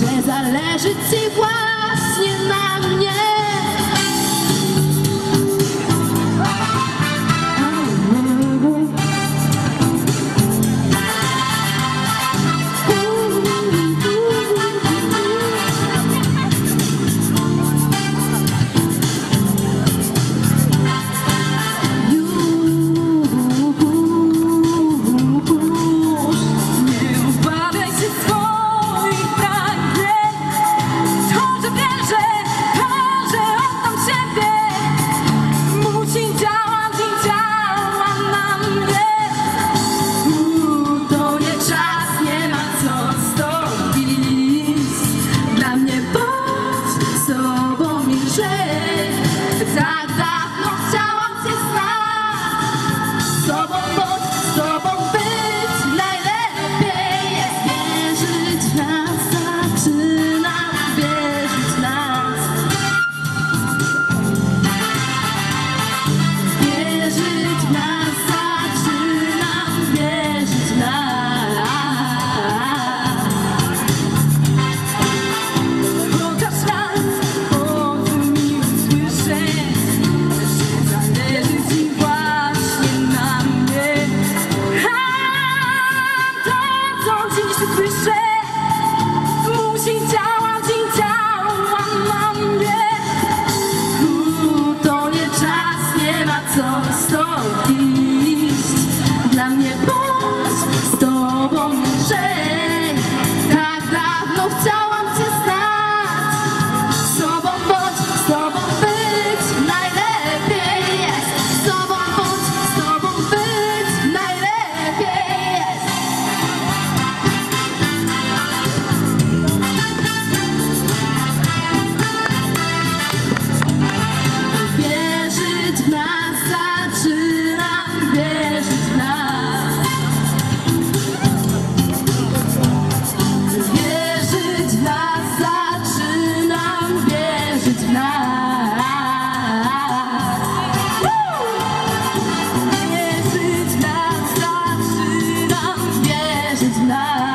że zależy ci właśnie na mnie. some stars. it's not.